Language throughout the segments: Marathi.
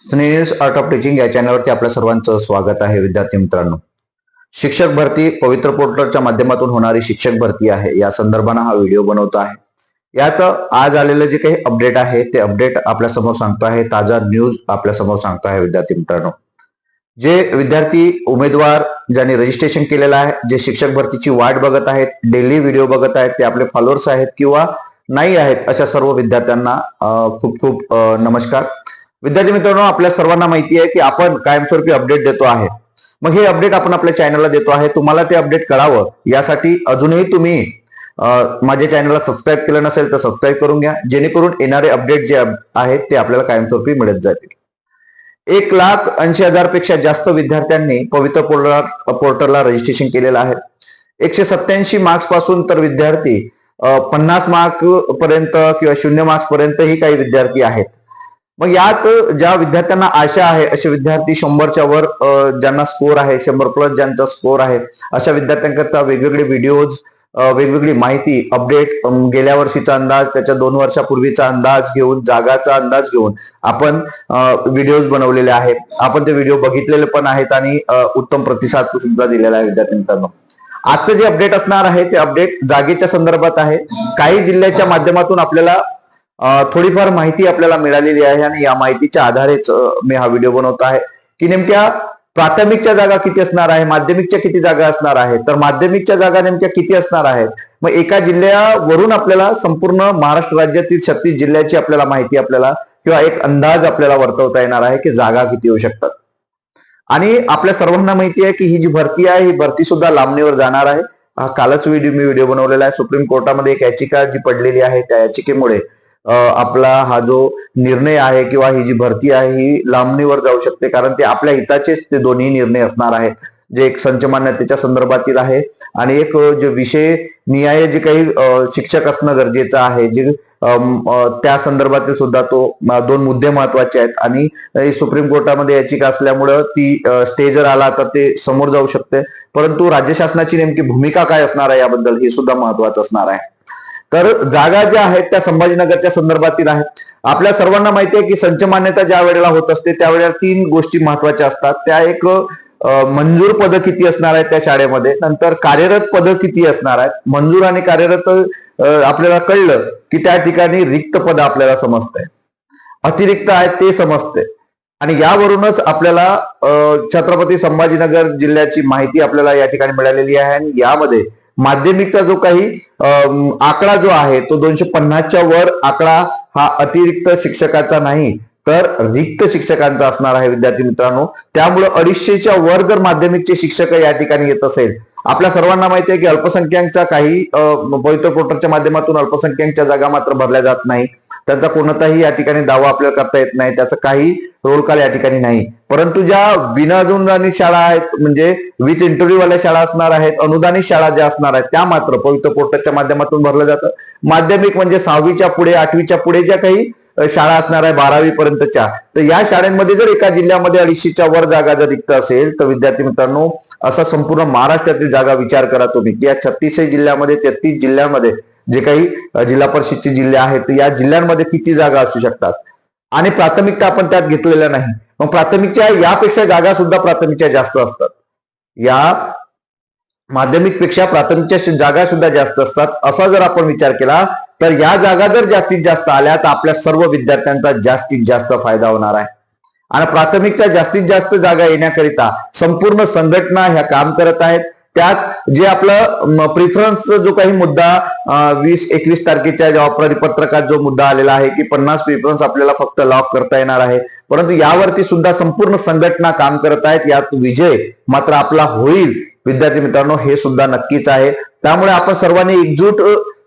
स्नेहस आर्ट ऑफ टीचिंग या चॅनलवरती आपल्या सर्वांचं स्वागत आहे विद्यार्थी मित्रांनो. शिक्षक भरती पवित्र पोर्टलच्या माध्यमातून होणारी शिक्षक भरती आहे. या संदर्भानं हा व्हिडिओ बनवतो आहे. यात आज आलेलं जे काही अपडेट आहे ते अपडेट आपल्यासमोर सांगतो आहे. ताजा न्यूज आपल्यासमोर सांगतो आहे विद्यार्थी मित्रांनो. जे विद्यार्थी उमेदवार ज्यांनी रजिस्ट्रेशन केलेलं आहे जे शिक्षक भरतीची वाट बघत आहेत डेली व्हिडिओ बघत आहेत ते आपले फॉलोअर्स आहेत किंवा नाही आहेत अशा सर्व विद्यार्थ्यांना खूप खूप नमस्कार. विद्यार्थी मित्रांनो आपल्या सर्वांना माहिती आहे की आपण कायमस्वरूपी अपडेट देतो आहे. मग हे अपडेट आपण आपल्या चॅनलला देतो आहे. तुम्हाला ते अपडेट कळावं यासाठी अजूनही तुम्ही माझ्या चॅनलला सबस्क्राईब केलं नसेल तर सबस्क्राईब करून घ्या. जेणेकरून येणारे अपडेट जे आहेत ते आपल्याला कायमस्वरूपी मिळत जातील. एक लाख ऐंशी हजारपेक्षा जास्त विद्यार्थ्यांनी पवित्र पोर्टल पोर्टलला रजिस्ट्रेशन केलेलं आहे. एकशे सत्याऐंशी मार्क्सपासून तर विद्यार्थी पन्नास मार्क पर्यंत किंवा शून्य मार्क्स पर्यंतही काही विद्यार्थी आहेत. मग यात ज्या विद्यार्थ्यांना आशा आहे असे विद्यार्थी शंभरच्या वर ज्यांना स्कोर आहे शंभर प्लस ज्यांचा स्कोर आहे अशा विद्यार्थ्यांकरता वेगवेगळे व्हिडिओज वेगवेगळी माहिती अपडेट गेल्या वर्षीचा अंदाज त्याच्या दोन वर्षापूर्वीचा अंदाज घेऊन जागाचा अंदाज घेऊन आपण व्हिडिओज बनवलेले आहेत. आपण ते व्हिडिओ बघितलेले पण आहेत आणि उत्तम प्रतिसाद सुद्धा दिलेला आहे विद्यार्थी मित्रांनो आजचं जे अपडेट असणार आहे ते अपडेट जागेच्या संदर्भात आहे. काही जिल्ह्याच्या माध्यमातून आपल्याला थोडीफार माहिती आपल्याला मिळालेली आहे आणि या माहितीच्या आधारेच मी हा व्हिडिओ बनवत आहे की नेमक्या प्राथमिकच्या जागा किती असणार आहे माध्यमिकच्या किती जागा असणार आहेत तर माध्यमिकच्या जागा नेमक्या किती असणार आहेत? मग एका जिल्ह्यावरून आपल्याला संपूर्ण महाराष्ट्र राज्यातील छत्तीस जिल्ह्याची आपल्याला माहिती आपल्याला किंवा एक अंदाज आपल्याला वर्तवता येणार आहे की जागा किती होऊ शकतात. आणि आपल्या सर्वांना माहिती आहे की ही जी भरती आहे ही भरती सुद्धा लांबणीवर जाणार आहे. हा कालच व्हिडिओ मी व्हिडिओ बनवलेला आहे. सुप्रीम कोर्टामध्ये एक याचिका जी पडलेली आहे त्या याचिकेमुळे आपला हा जो निर्णय आहे किंवा ही जी भरती आहे ही लांबणीवर जाऊ शकते. कारण ते आपल्या हिताचेच ते दोन्ही निर्णय असणार आहेत. जे एक संचमान्यतेच्या संदर्भातील आहे. आणि एक जे विषय नियाय जे काही शिक्षक असणं गरजेचं आहे. जे त्या संदर्भातील सुद्धा तो दोन मुद्दे महत्त्वाचे आहेत. आणि सुप्रीम कोर्टामध्ये याचिका असल्यामुळं ती अं, स्टेजवर आला तर ते समोर जाऊ शकते. परंतु राज्य शासनाची नेमकी भूमिका काय असणार आहे याबद्दल हे सुद्धा महत्वाचं असणार आहे. तर जागा ज्या आहेत त्या संभाजीनगरच्या संदर्भातील आहेत. आपल्या सर्वांना माहिती आहे की संच मान्यता ज्या वेळेला होत असते त्यावेळेला तीन गोष्टी महत्त्वाच्या असतात. त्या एक मंजूर पद किती असणार आहेत त्या शाळेमध्ये? नंतर कार्यरत पद किती असणार आहेत? मंजूर आणि कार्यरत आपल्याला कळलं की त्या ठिकाणी रिक्त पद आपल्याला समजतंय. अतिरिक्त आहेत ते समजते आणि यावरूनच आपल्याला छत्रपती संभाजीनगर जिल्ह्याची माहिती आपल्याला या ठिकाणी मिळालेली आहे. आणि यामध्ये माध्यमिकचा जो काही आकडा जो आहे तो दोनशे पन्नासच्या वर आकडा हा अतिरिक्त शिक्षकाचा नाही तर रिक्त शिक्षकांचा असणार आहे विद्यार्थी मित्रांनो. त्यामुळे अडीचशेच्या वर जर माध्यमिकचे शिक्षक या ठिकाणी येत असेल आपल्या सर्वांना माहिती आहे की अल्पसंख्याकच्या काही पवित्र पोर्टलच्या माध्यमातून अल्पसंख्याकच्या जागा मात्र भरल्या जात नाही त्यांचा कोणताही या ठिकाणी दावा आपल्याला करता येत नाही. त्याचा काही रोल काल या ठिकाणी नाही. परंतु ज्या विनाअनुदानित शाळा आहेत म्हणजे विथ इंटरव्ह्यू वाल्या शाळा असणार आहेत अनुदानित शाळा ज्या असणार आहेत त्या मात्र पवित्र पोर्टलच्या माध्यमातून भरलं जातं माध्यमिक म्हणजे सहावीच्या पुढे आठवीच्या पुढे ज्या काही शाळा असणार आहे बारावी पर्यंतच्या तर या शाळांमध्ये जर एका जिल्ह्यामध्ये अडीचशेच्या वर जागा जर रिक्त असेल तर विद्यार्थी मित्रांनो असा संपूर्ण महाराष्ट्रातील जागा विचार करा तुम्ही. की या छत्तीसशे जिल्ह्यामध्ये तेहतीस जिल्ह्यामध्ये जे काही जिल्हा परिषदचे जिल्हे आहेत या जिल्ह्यांमध्ये किती जागा असू शकतात? आणि प्राथमिकता आपण त्यात घेतलेल्या नाही. मग प्राथमिकच्या यापेक्षा जागा सुद्धा प्राथमिकच्या जास्त असतात. या माध्यमिकपेक्षा प्राथमिकच्या जागा सुद्धा जास्त असतात. असा जर आपण विचार केला तर या जागा जर जास्तीत जास्त आल्या तर आपल्या सर्व विद्यार्थ्यांचा जास्तीत जास्त फायदा होणार आहे. आणि प्राथमिकच्या जास्तीत जास्त जागा येण्याकरिता संपूर्ण संघटना ह्या काम करत आहेत. त्यात जे आपलं प्रिफरन्स जो काही मुद्दा वीस एकवीस तारखेच्या जेव्हा परिपत्रकात जो मुद्दा आलेला आहे की पन्नास प्रिफरन्स आपल्याला फक्त लॉक करता येणार आहे परंतु यावरती सुद्धा संपूर्ण संघटना काम करत आहेत यात विजय मात्र आपला होईल. विद्यार्थी मित्रांनो हे सुद्धा नक्कीच आहे. त्यामुळे आपण सर्वांनी एकजूट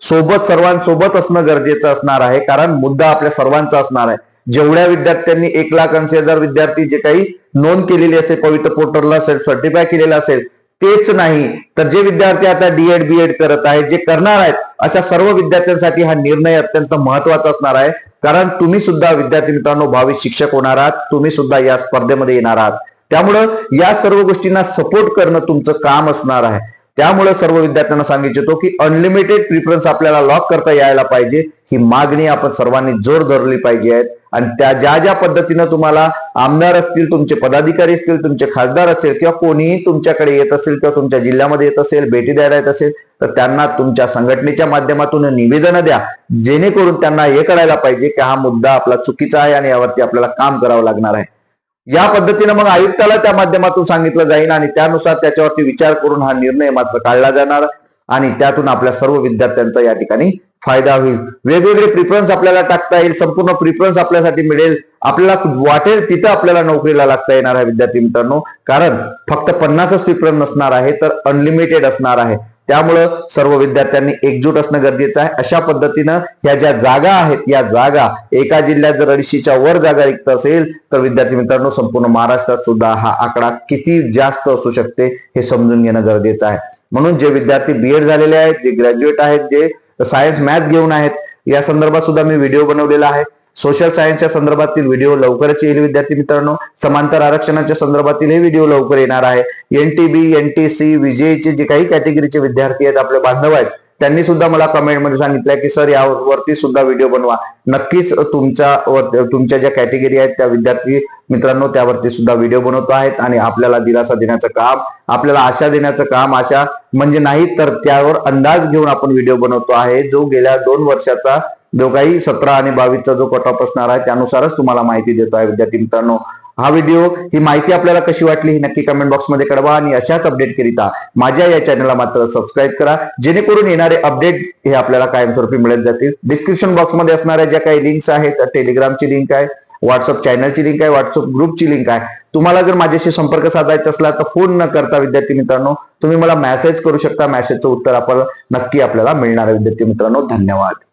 सोबत सर्वांसोबत असणं गरजेचं असणार आहे कारण मुद्दा आपल्या सर्वांचा असणार आहे. जेवढ्या विद्यार्थ्यांनी एक लाख ऐंशी हजार विद्यार्थी जे काही नोंद केलेली असेल पवित्र पोर्टलला असेल सर्टिफाय केलेलं असेल तेच नाही. तर जे विद्यार्थी आता डीएड बीएड करत आहेत जे करणार आहेत अशा सर्व विद्यार्थ्यांसाठी हा निर्णय अत्यंत महत्त्वाचा असणार आहे. कारण तुम्ही सुद्धा विद्यार्थी मित्रांनो भावी शिक्षक होणार आहात. तुम्ही सुद्धा या स्पर्धेमध्ये येणार आहात. त्यामुळं या सर्व गोष्टींना सपोर्ट करणं तुमचं काम असणार आहे. त्यामुळे सर्व विद्यार्थ्यांना सांगिततो की अनलिमिटेड प्रिफरन्स आपल्याला लॉक करता यायला पाहिजे. ही मागणी आपण सर्वांनी जोर धरली पाहिजे आहेत आणि त्या ज्या ज्या पद्धतीनं तुम्हाला आमदार असतील तुमचे पदाधिकारी असतील तुमचे खासदार असेल किंवा कोणीही तुमच्याकडे येत असेल किंवा तुमच्या जिल्ह्यामध्ये येत असेल भेटी द्यायला येत असेल तर त्यांना तुमच्या संघटनेच्या माध्यमातून निवेदन द्या. जेणेकरून त्यांना हे कळायला पाहिजे की हा मुद्दा आपला चुकीचा आहे आणि यावरती आपल्याला काम करावं लागणार आहे. या पद्धतीनं मग आयुक्ताला त्या माध्यमातून सांगितलं जाईल आणि त्यानुसार त्याच्यावरती विचार करून हा निर्णय मात्र काढला जाणार. आणि त्यातून आपल्या सर्व विद्यार्थ्यांचा या ठिकाणी फायदा होईल. वेगवेगळे प्रिफरन्स आपल्याला टाकता येईल संपूर्ण प्रिफरन्स आपल्यासाठी मिळेल. आपल्याला वाटेल तिथं आपल्याला नोकरीला लागता येणार आहे विद्यार्थी मित्रांनो. कारण फक्त पन्नासच प्रिफरन्स नसणार आहे तर अनलिमिटेड असणार आहे. त्यामुळं सर्व विद्यार्थ्यांनी एकजूट असणं गरजेचं आहे. अशा पद्धतीनं ह्या ज्या जागा आहेत या जागा एका जिल्ह्यात जर अडीचशेच्या वर जागा रिक्त असेल तर विद्यार्थी मित्रांनो संपूर्ण महाराष्ट्रात सुद्धा हा आकडा किती जास्त असू शकते हे समजून घेणं गरजेचं आहे. म्हणून जे विद्यार्थी बीएड झालेले आहेत जे ग्रॅज्युएट आहेत जे सायन्स मॅथ घेऊन आहेत या संदर्भात सुद्धा मी व्हिडिओ बनवलेला आहे. सोशल सायन्सच्या संदर्भातील व्हिडिओ लवकरच येईल विद्यार्थी मित्रांनो. समांतर आरक्षणाच्या संदर्भातील हे व्हिडिओ लवकर येणार आहे. एनटीबी एनटीसी विजयचे जे काही कॅटेगरीचे विद्यार्थी आहेत आपले बांधव आहेत त्यांनी सुद्धा मला कमेंटमध्ये सांगितलंय की सर यावरती सुद्धा व्हिडिओ बनवा. नक्कीच तुमच्या तुमच्या ज्या कॅटेगरी आहेत त्या विद्यार्थी मित्रांनो त्यावरती सुद्धा व्हिडिओ बनवतो आहेत आणि आपल्याला दिलासा देण्याचं काम आपल्याला आशा देण्याचं काम आशा म्हणजे नाही तर त्यावर अंदाज घेऊन आपण व्हिडिओ बनवतो आहे जो गेल्या दोन वर्षाचा जो काही सतरा आणि बावीसचा जो कट ऑफ असणार आहे त्यानुसारच तुम्हाला माहिती देतो आहे विद्यार्थी मित्रांनो. हा व्हिडिओ ही माहिती आपल्याला कशी वाटली ही नक्की कमेंट बॉक्समध्ये कळवा आणि अशाच अपडेट करिता माझ्या या चॅनलला मात्र सबस्क्राईब करा. जेणेकरून येणारे अपडेट हे आपल्याला कायमस्वरूपी मिळत जातील. डिस्क्रिप्शन बॉक्समध्ये असणाऱ्या ज्या काही लिंक्स आहेत टेलिग्रामची लिंक आहे व्हॉट्सअप चॅनलची लिंक आहे व्हॉट्सअप ग्रुपची लिंक आहे. तुम्हाला जर माझ्याशी संपर्क साधायचा असला तर फोन न करता विद्यार्थी मित्रांनो तुम्ही मला मेसेज करू शकता. मेसेजचं उत्तर आपल्याला नक्की आपल्याला मिळणार आहे. विद्यार्थी मित्रांनो धन्यवाद.